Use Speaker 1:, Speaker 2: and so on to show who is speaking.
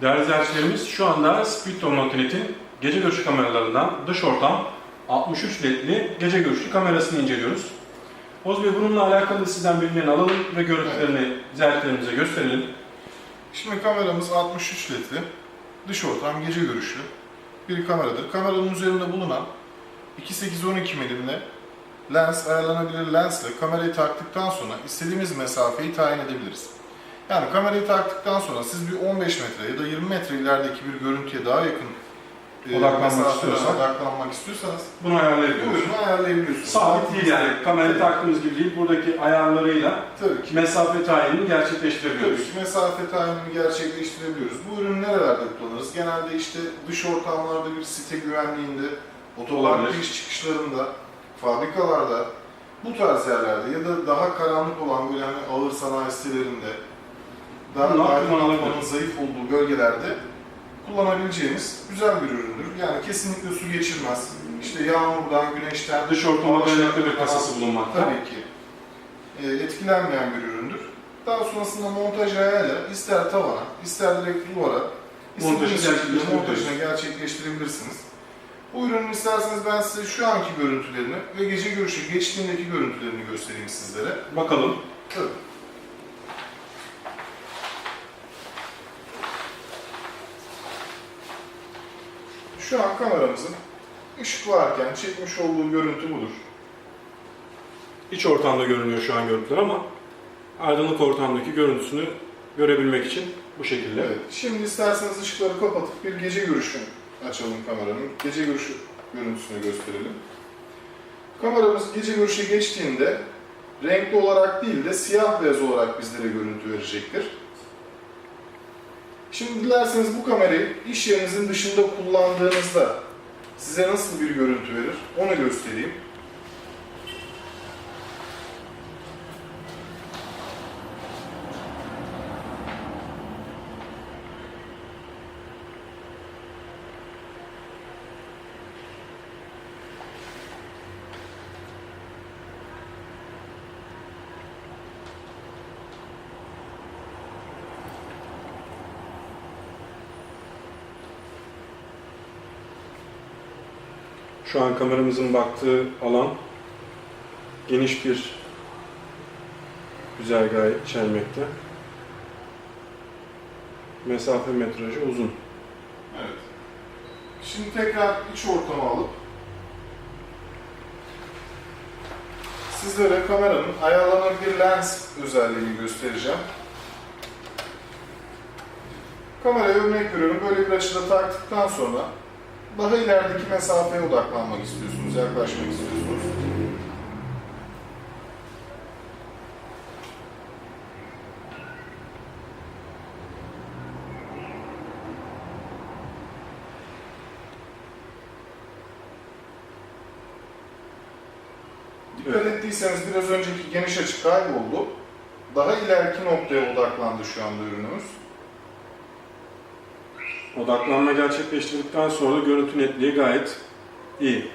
Speaker 1: Değerli izleyicilerimiz şu anda Speedtone.net'in gece görüşü kameralarından dış ortam 63 ledli gece görüşü kamerasını inceliyoruz. Oğuz Bey bununla alakalı sizden bilgilerini alalım ve görüntülerini ziyaretlerimize gösterelim.
Speaker 2: Şimdi kameramız 63 litre, dış ortam gece görüşlü bir kameradır. Kameranın üzerinde bulunan 2.8-12 milimle lens, ayarlanabilir lensle kamerayı taktıktan sonra istediğimiz mesafeyi tayin edebiliriz. Yani kamerayı taktıktan sonra siz bir 15 metre ya da 20 metre ilerideki bir görüntüye daha yakın e,
Speaker 1: Odaklanmak istiyorsak.
Speaker 2: odaklanmak istiyorsanız
Speaker 1: Bunu
Speaker 2: bu
Speaker 1: ayarlayabiliyoruz.
Speaker 2: ürünü ayarlayabiliyorsunuz.
Speaker 1: Sabit değil yani. Kamerayı taktığımız gibi değil. Buradaki ayarlarıyla
Speaker 2: Tabii ki.
Speaker 1: mesafe tayinini
Speaker 2: Tabii
Speaker 1: gerçekleştirebiliyoruz.
Speaker 2: ki mesafe tayinini gerçekleştirebiliyoruz. Bu ürünü nerelerde kullanırız? Genelde işte dış ortamlarda bir site güvenliğinde,
Speaker 1: Olabilir.
Speaker 2: giriş çıkışlarında, fabrikalarda, bu tarz yerlerde ya da daha karanlık olan böyle hani ağır sanayi sitelerinde, daha
Speaker 1: kullanılabilir.
Speaker 2: zayıf olduğu bölgelerde kullanabileceğimiz güzel bir üründür. Yani kesinlikle su geçirmez. İşte yağmurdan, güneşten,
Speaker 1: Dış ortama
Speaker 2: hava
Speaker 1: dayanıklı bir kasası bulunmakta.
Speaker 2: Tabii ki. E, etkilenmeyen bir üründür. Daha sonrasında montaj ayağıyla ister tavana, ister direkt duvara
Speaker 1: Montajı
Speaker 2: istediğiniz şekilde
Speaker 1: gerçekleştirebiliyoruz.
Speaker 2: montajını gerçekleştirebilirsiniz. Bu ürünün isterseniz ben size şu anki görüntülerini ve gece görüşü geçtiğindeki görüntülerini göstereyim sizlere.
Speaker 1: Bakalım.
Speaker 2: Tabii. Şu an kameramızın ışık varken çekmiş olduğu görüntü budur.
Speaker 1: İç ortamda görünüyor şu an görüntüler ama aydınlık ortamdaki görüntüsünü görebilmek için bu şekilde.
Speaker 2: Evet. Şimdi isterseniz ışıkları kapatıp bir gece görüşünü açalım kameranın. Gece görüşü görüntüsünü gösterelim. Kameramız gece görüşe geçtiğinde renkli olarak değil de siyah beyaz olarak bizlere görüntü verecektir. Şimdi dilerseniz bu kamerayı iş yerinizin dışında kullandığınızda size nasıl bir görüntü verir onu göstereyim.
Speaker 1: Şu an kameramızın baktığı alan geniş bir güzergahı içermekte. Mesafe metrajı uzun.
Speaker 2: Evet. Şimdi tekrar iç ortama alıp sizlere kameranın ayarlanabilir lens özelliğini göstereceğim. Kameraya örnek veriyorum böyle bir açıda taktıktan sonra daha ilerideki mesafeye odaklanmak istiyorsunuz, yaklaşmak istiyorsunuz. Dikkat ettiyseniz biraz önceki geniş açı kayboldu. Daha ileriki noktaya odaklandı şu anda ürünümüz.
Speaker 1: Odaklanma gerçekleştirdikten sonra görüntü netliği gayet iyi.